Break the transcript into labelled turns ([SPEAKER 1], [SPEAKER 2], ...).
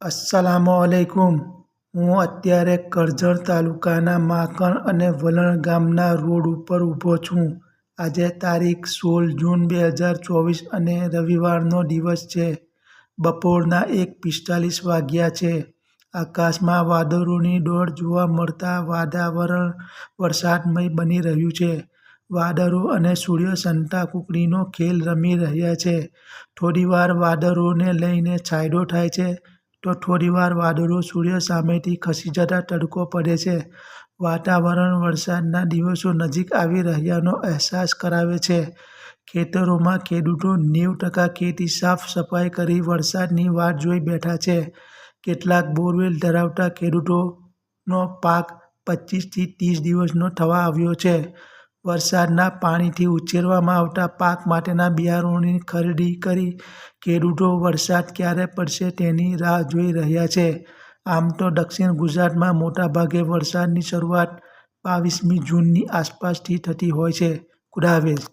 [SPEAKER 1] અસ્સલામુ આલેકુમ હું અત્યારે કરજણ તાલુકાના માકણ અને વલણ ગામના રોડ ઉપર ઊભો છું. આજે તારીખ સોળ જૂન બે હજાર ચોવીસ અને રવિવારનો દિવસ છે. બપોરના એક પિસ્તાલીસ વાગ્યા છે. આકાશમાં વાદળોની દોડ જોવા મળતા વાતાવરણ વરસાદમય બની રહ્યું છે. વાદળો અને સૂર્ય સંતા કુકડીનો ખેલ રમી રહ્યા છે. થોડીવાર વાદળોને લઈને છાંયડો થાય છે. તો થોડીવાર વાદળો સૂર્ય સામેથી ખસી જતા તડકો પડે છે. વાતાવરણ વરસાદના દિવસો નજીક આવી રહ્યાનો અહેસાસ કરાવે છે. ખેતરોમાં ખેડૂતો નેવું ટકા ખેતી સાફ સફાઈ કરી વરસાદની વાટ જોઈ બેઠા છે. કેટલાક બોરવેલ ધરાવતા ખેડૂતોનો પાક પચીસથી ત્રીસ દિવસનો થવા આવ્યો છે. વરસાદના પાણીથી ઉછેરવામાં આવતા પાક માટેના બિયારણોની ખરીદી કરી ખેડૂતો વરસાદ ક્યારે પડશે તેની રાહ જોઈ રહ્યા છે. આમ તો દક્ષિણ ગુજરાતમાં મોટાભાગે વરસાદની શરૂઆત બાવીસમી જૂનની આસપાસથી થતી હોય છે. ખુદા હાફિઝ